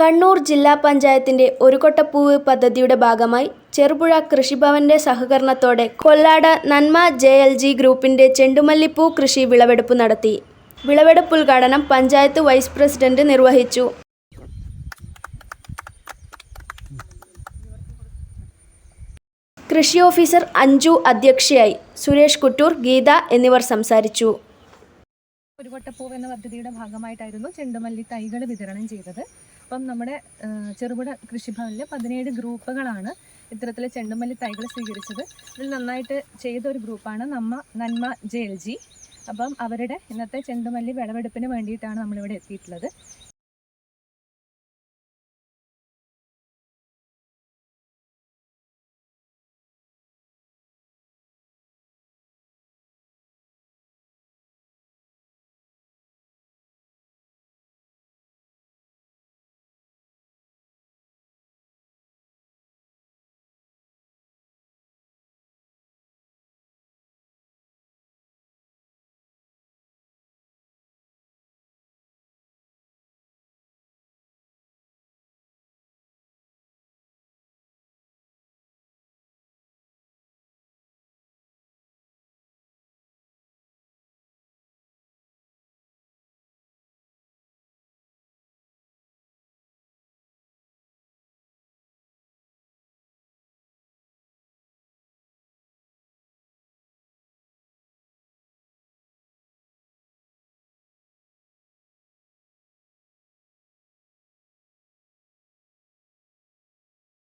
കണ്ണൂർ ജില്ലാ പഞ്ചായത്തിന്റെ ഒരു കൊട്ടപ്പൂവ് പദ്ധതിയുടെ ഭാഗമായി ചെറുപുഴ കൃഷിഭവന്റെ സഹകരണത്തോടെ കൊല്ലാട് നന്മ ജെ എൽ ജി ഗ്രൂപ്പിന്റെ ചെണ്ടുമല്ലിപ്പൂ കൃഷി വിളവെടുപ്പ് നടത്തി. വിളവെടുപ്പ് ഉദ്ഘാടനം പഞ്ചായത്ത് വൈസ് പ്രസിഡന്റ് നിർവഹിച്ചു. കൃഷി ഓഫീസർ അഞ്ജു അധ്യക്ഷയായി സുരേഷ് കുട്ടൂർ ഗീത എന്നിവർ സംസാരിച്ചു. ഒരു കൊട്ടപ്പൂവ് എന്ന പദ്ധതിയുടെ ഭാഗമായിട്ടായിരുന്നു ചെണ്ടുമല്ലി തൈകൾ വിതരണം ചെയ്തത്. അപ്പം നമ്മുടെ ചെറുകിട കൃഷിഭവനിൽ പതിനേഴ് ഗ്രൂപ്പുകളാണ് ഇത്തരത്തിൽ ചെണ്ടുമല്ലി തൈകൾ സ്വീകരിച്ചത്. ഇതിൽ നന്നായിട്ട് ചെയ്ത ഒരു ഗ്രൂപ്പാണ് നമ്മ നന്മ ജെ എൽ ജി. അപ്പം അവരുടെ ഇന്നത്തെ ചെണ്ടുമല്ലി വിളവെടുപ്പിന് വേണ്ടിയിട്ടാണ് നമ്മളിവിടെ എത്തിയിട്ടുള്ളത്.